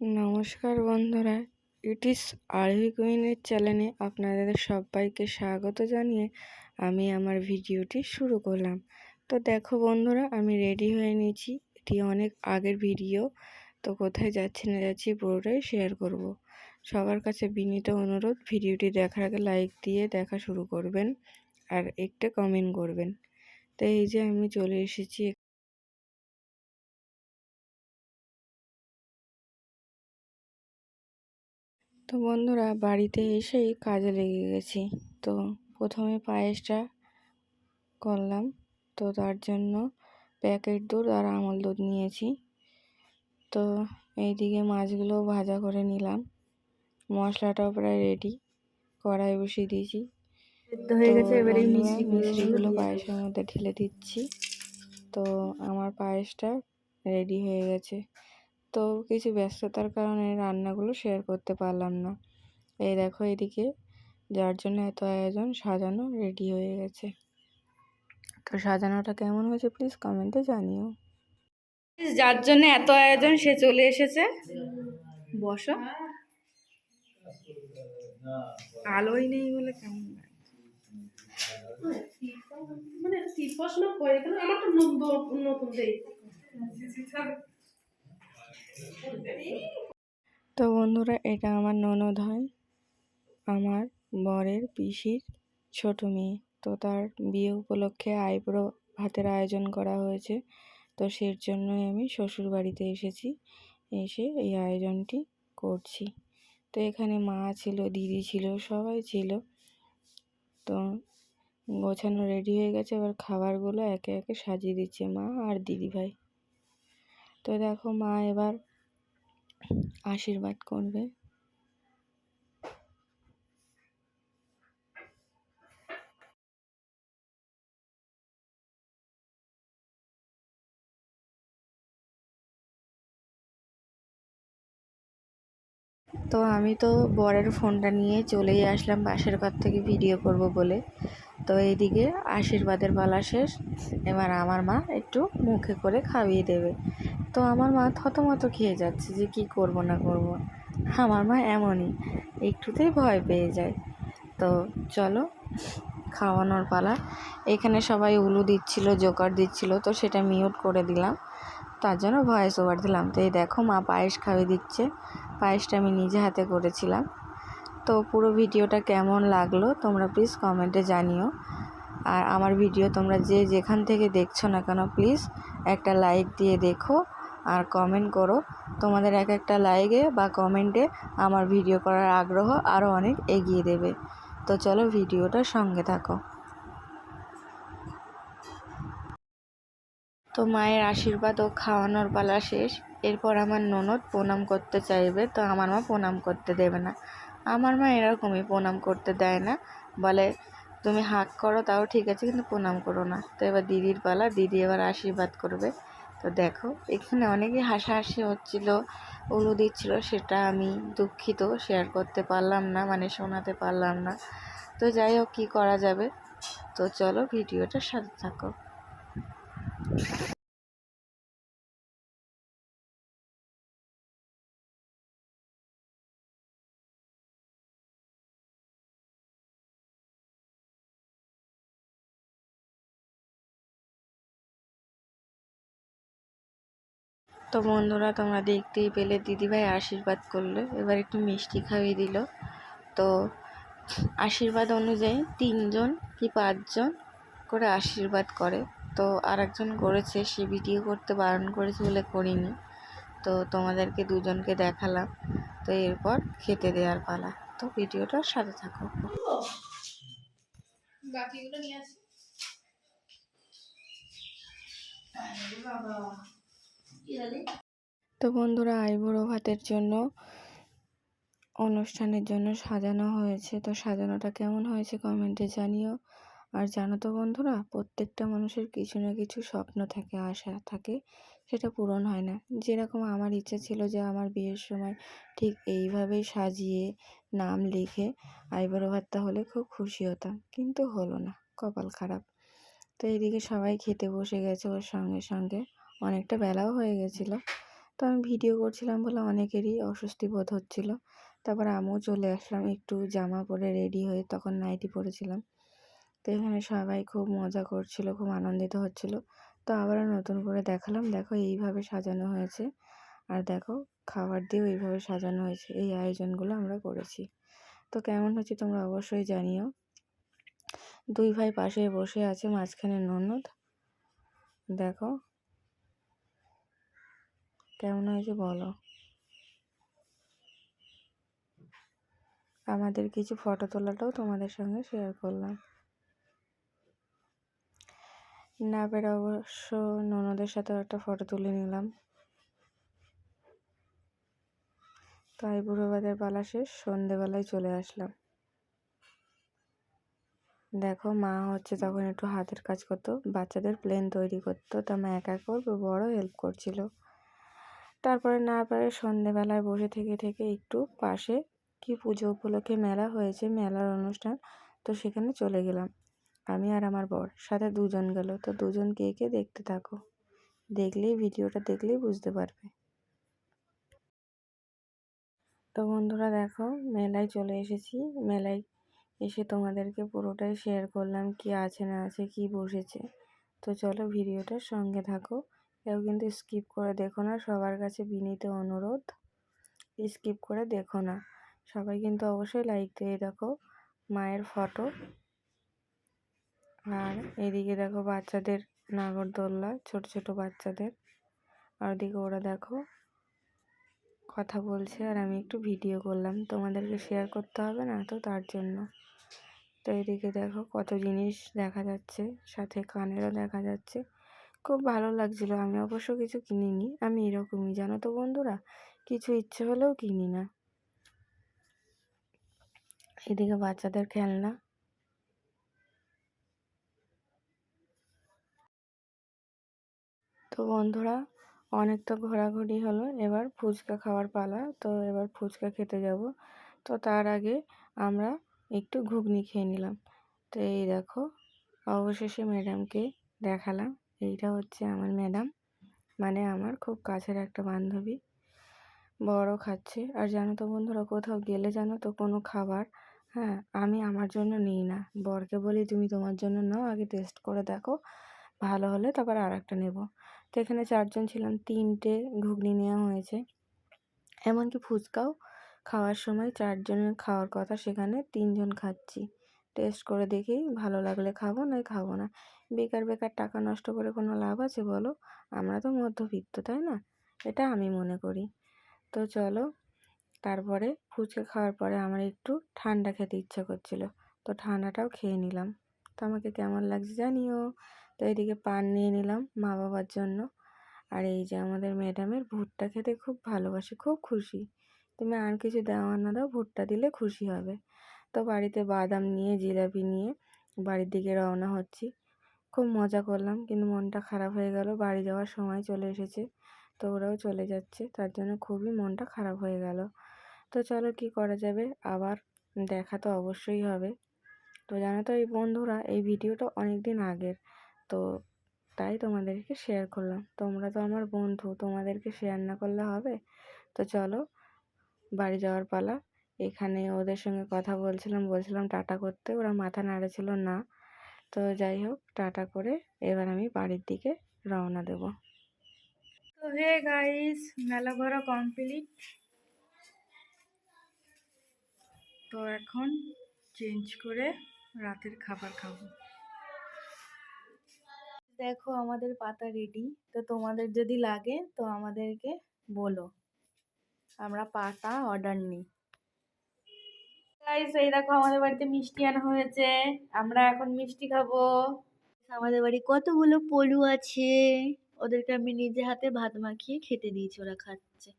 নমস্কার বন্ধুরা ইটিস আরভি কুইনের চ্যানেলে আপনাদের সবাইকে স্বাগত জানিয়ে আমি আমার ভিডিওটি শুরু করলাম। তো দেখো বন্ধুরা, আমি রেডি হয়ে নিয়েছি। এটি অনেক আগের ভিডিও তো কোথায় যাচ্ছি না যাচ্ছি পুরোটাই শেয়ার করব। সবার কাছে বিনীত অনুরোধ, ভিডিওটি দেখার আগে লাইক দিয়ে দেখা শুরু করবেন আর একটা কমেন্ট করবেন। তো এই যে আমি চলে এসেছি তো বন্ধুরা বাড়িতে এসেই কাজে লেগে গেছি। তো প্রথমে পায়েসটা করলাম। তো তার জন্য প্যাকেট দুধ আর আমল দুধ নিয়েছি। তো এইদিকে মাছগুলো ভাজা করে নিলাম। মশলাটাও প্রায় রেডি কড়াই বসিয়ে দিয়েছি। হয়ে গেছে এবারে মিষ্টিগুলো পায়েসের মধ্যে ঢেলে দিচ্ছি। তো আমার পায়েসটা রেডি হয়ে গেছে। তো কিছু ব্যস্ততার কারণে রান্নাগুলো শেয়ার করতে পারলাম না। এই দেখো এদিকে যার জন্য এত আয়োজন সাজানো রেডি হয়ে গেছে। তো সাজানোটা কেমন হয়েছে প্লিজ কমেন্টে জানিও। যার জন্য এত আয়োজন সে চলে এসেছে। বসো। আলোই নেই বলে কেমন মানে নতুন তো বন্ধুরা, এটা আমার ননদ হয়, আমার বরের পিসির ছোট মেয়ে। তো তার বিয়ে উপলক্ষে আইব্রো ভাতের আয়োজন করা হয়েছে। তো সের জন্যই আমি শ্বশুর বাড়িতে এসেছি, এসে এই আয়োজনটি করছি। তো এখানে মা ছিল, দিদি ছিল, সবাই ছিল। তো গোছানো রেডি হয়ে গেছে, এবার খাবারগুলো একে একে সাজিয়ে দিচ্ছে মা আর দিদি ভাই তো দেখো মা এবার আশীর্বাদ করবে। তো আমি তো বরের ফোনটা নিয়ে চলেই আসলাম পাশের ঘর থেকে ভিডিও করব বলে। তো এইদিকে আশীর্বাদের পালা শেষ, এবার আমার মা একটু মুখে করে খাইয়ে দেবে। তো আমার মা থতমত খেয়ে যাচ্ছে যে কি করব না করব। আমার মা এমনই, একটুতেই ভয় পেয়ে যায়। তো চলো, খাওয়ানোর পালা। এখানে সবাই উলু দিচ্ছিল, জোকার দিচ্ছিল, তো সেটা মিউট করে দিলাম। তার জন্য ভয়েস ওভার দিলাম। তো এই দেখো মা পায়েস খাওয়িয়ে দিচ্ছে। পায়েসটা আমি নিজে হাতে করেছিলাম। তো পুরো ভিডিওটা কেমন লাগল তোমরা প্লিজ কমেন্টে জানিও। আর আমার ভিডিও তোমরা যে যেখান থেকে দেখছ না কেন প্লিজ একটা লাইক দিয়ে দেখো। আর কমেন্ট করো। তোমাদের এক একটা লাইকে বা কমেন্টে আমার ভিডিও করার আগ্রহ আরও অনেক এগিয়ে দেবে। তো চলো ভিডিওটার সঙ্গে থাকো। তো মায়ের আশীর্বাদ ও খাওয়ানোর পালা শেষ। এরপর আমার ননদ প্রণাম করতে চাইবে, তো আমার মা প্রণাম করতে দেবে না। আমার মা এরকমই প্রণাম করতে দেয় না। বলে, তুমি হাক করো, তাও ঠিক আছে, কিন্তু প্রণাম করো না। তো এবার দিদির পালা, দিদি এবার আশীর্বাদ করবে। তো দেখো, এখানে অনেকে হাসাহাসি হচ্ছিল, উলু দিচ্ছিল, সেটা আমি দুঃখিত শেয়ার করতে পারলাম না মানে শোনাতে পারলাম না। তো যাই হোক, কী করা যাবে? তো চলো ভিডিওটা সাথে থাকো। তো বন্ধুরা, তোমরা দেখতেই পেলে, দিদিভাই আশীর্বাদ করল। এবার একটু মিষ্টি খাইয়ে দিল। তো আশীর্বাদ অনুযায়ী তিনজন কি পাঁচজন করে আশীর্বাদ করে। তো আর একজন করেছে, সে ভিডিও করতে বারণ করেছে বলে করিনি। তো তোমাদেরকে দুজনকে দেখালাম। তো এরপর খেতে দেওয়ার পালা। তো ভিডিওটার সাথে থাকো। বাকিগুলো নিয়ে আসি। বাবা। তো বন্ধুরা, আইবুড়ো ভাতের জন্য, অনুষ্ঠানের জন্য সাজানো হয়েছে। তো সাজানোটা কেমন হয়েছে কমেন্টে জানিও। আর জানো তো বন্ধুরা, প্রত্যেকটা মানুষের কিছু না কিছু স্বপ্ন থাকে, আশা থাকে, সেটা পূরণ হয় না। যেরকম আমার ইচ্ছা ছিল যে আমার বিয়ের সময় ঠিক এইভাবেই সাজিয়ে, নাম লিখে আইবুড়ো ভাতটা হলে খুব খুশি হতাম, কিন্তু হলো না, কপাল খারাপ। তো এইদিকে সবাই খেতে বসে গেছে ওর সঙ্গে সঙ্গে। অনেকটা বেলাও হয়ে গেছিল। তো আমি ভিডিও করছিলাম বলে অনেকেরই অস্বস্তি বোধ হচ্ছিল। তারপর আমিও চলে আসলাম, একটু জামা পরে রেডি হয়ে তখন নাইটি পরেছিলাম। তো এখানে সবাই খুব মজা করছিল, খুব আনন্দিত হচ্ছিল। তো আবারও নতুন করে দেখালাম, দেখো এইভাবে সাজানো হয়েছে। আর দেখো খাবার দিয়েও এইভাবে সাজানো হয়েছে, এই আয়োজনগুলো আমরা করেছি। তো কেমন হচ্ছে তোমরা অবশ্যই জানিও। দুই ভাই পাশে বসে আছে মাঝখানে ননদ। দেখো কেমন হয়েছে বলো? আমাদের কিছু ফটো তোলাটাও তোমাদের সঙ্গে শেয়ার করলাম। না পেরে অবশ্য ননদের সাথে একটা ফটো তুলে নিলাম। তাই বুড়োবাদের পালা শেষ, সন্ধেবেলায় চলে আসলাম। দেখো, মা হচ্ছে তখন একটু হাতের কাজ করতো, বাচ্চাদের প্লেন তৈরি করতো, তা মা একা করবে, বড় হেল্প করছিল। তারপরে না পারে সন্ধেবেলায় বসে থেকে থেকে একটু পাশে কি পুজো উপলক্ষে মেলা হয়েছে, মেলার অনুষ্ঠান, তো সেখানে চলে গেলাম। আমি আর আমার বর, সাথে দুজন গেল। তো দুজন কে কে দেখতে থাকো। দেখলেই, ভিডিওটা দেখলেই বুঝতে পারবে। তো বন্ধুরা দেখো, মেলায় চলে এসেছি। মেলায় এসে তোমাদেরকে পুরোটাই শেয়ার করলাম, কি আছে না আছে, কি বসেছে। তো চলো ভিডিওটার সঙ্গে থাকো। কেউ কিন্তু স্কিপ করে দেখো না, সবার কাছে বিনীত অনুরোধ। স্কিপ করে দেখো না। সবাই কিন্তু অবশ্যই লাইক দিয়ে দেখো মায়ের ফটো আর এদিকে দেখো বাচ্চাদের নাগরদোল্লা, ছোট ছোট বাচ্চাদের। আর ওদিকে ওরা দেখো কথা বলছে, আর আমি একটু ভিডিও করলাম। তোমাদেরকে শেয়ার করতে হবে না তো তার জন্য। তো এদিকে দেখো কত জিনিস দেখা যাচ্ছে, সাথে কানেরও দেখা যাচ্ছে। খুব ভালো লাগছিল। আমি অবশ্য কিছু কিনিনি। আমি এরকমই, জানো তো বন্ধুরা? কিছু ইচ্ছে হলেও কিনি না। এদিকে বাচ্চাদের খেলনা। তো বন্ধুরা, অনেক তো ঘোরাঘুরি হলো। এবার ফুচকা খাওয়ার পালা। তো এবার ফুচকা খেতে যাব। তো তার আগে আমরা একটু ঘুগনি খেয়ে নিলাম। তো এই দেখো, অবশেষে ম্যাডামকে দেখালাম। এইটা হচ্ছে আমার ম্যাডাম। মানে আমার খুব কাছের একটা বান্ধবী। বড় খাচ্ছে। আর জানো তো বন্ধুরা, কোথাও গেলে জানো তো কোনো খাবার হ্যাঁ আমি আমার জন্য নিই না। বরকে বলি, তুমি তোমার জন্য নাও, আগে টেস্ট করে দেখো। ভালো হলে তারপর আর একটা নেব। তো এখানে চারজন ছিলাম, তিনটে ঘুগনি নেওয়া হয়েছে। এমনকি ফুচকাও খাওয়ার সময় চারজনের খাওয়ার কথা সেখানে তিনজন খাচ্ছি। টেস্ট করে দেখি, ভালো লাগলে খাব, নয় খাব না। বেকার বেকার টাকা নষ্ট করে কোনো লাভ আছে বলো? আমরা তো মধ্যবিত্ত, তাই না? এটা আমি মনে করি। তো চলো, তারপরে ফুচকা খাওয়ার পরে আমার একটু ঠান্ডা খেতে ইচ্ছা করছিল। তো ঠান্ডাটাও খেয়ে নিলাম। তো আমাকে কেমন লাগছে জানিও? তো এদিকে পান নিয়ে নিলাম মা বাবার জন্য। আর এই যে আমাদের ম্যাডামের ভুট্টা খেতে খুব ভালোবাসে, খুব খুশি। তুমি আর কিছু দেওয়া না দাও, ভুট্টা দিলে খুশি হবে। তো বাড়িতে বাদাম নিয়ে, জিলাপি নিয়ে বাড়ির দিকে রওনা হচ্ছি। খুব মজা করলাম, কিন্তু মনটা খারাপ হয়ে গেল। বাড়ি যাওয়ার সময় চলে এসেছে, তো ওরাও চলে যাচ্ছে। তার জন্য খুবই মনটা খারাপ হয়ে গেল। তো চলো কি করা যাবে? আবার দেখা তো অবশ্যই হবে। তো জানো তো এই বন্ধুরা, এই ভিডিওটা অনেক দিন আগের। তো তাই তোমাদেরকে শেয়ার করলাম। তোমরা তো আমার বন্ধু, তোমাদেরকে শেয়ার না করলে হবে? তো চলো বাড়ি যাওয়ার পালা। এখানে ওদের সঙ্গে কথা বলছিলাম বলছিলাম টাটা করতে। ওরা মাথা নাড়েছিল না। তো যাই হোক, টাটা করে এবার আমি বাড়ির দিকে রওনা দেব। তো হে গাইস, মেলা ঘোরা কমপ্লিট। তো এখন চেঞ্জ করে রাতের খাবার খাব। দেখো আমাদের পাতা রেডি তো তোমাদের যদি লাগে, তো আমাদেরকে বলো। আমরা পাতা অর্ডার নিই। গাইস এই দেখো, আমাদের বাড়িতে মিষ্টি আনা হয়েছে। আমরা এখন মিষ্টি খাব। আমাদের বাড়ি কতগুলো পলু আছে? ওদেরকে আমি নিজে হাতে ভাত মাখিয়ে খেতে দিয়েছি, ওরা খাচ্ছে।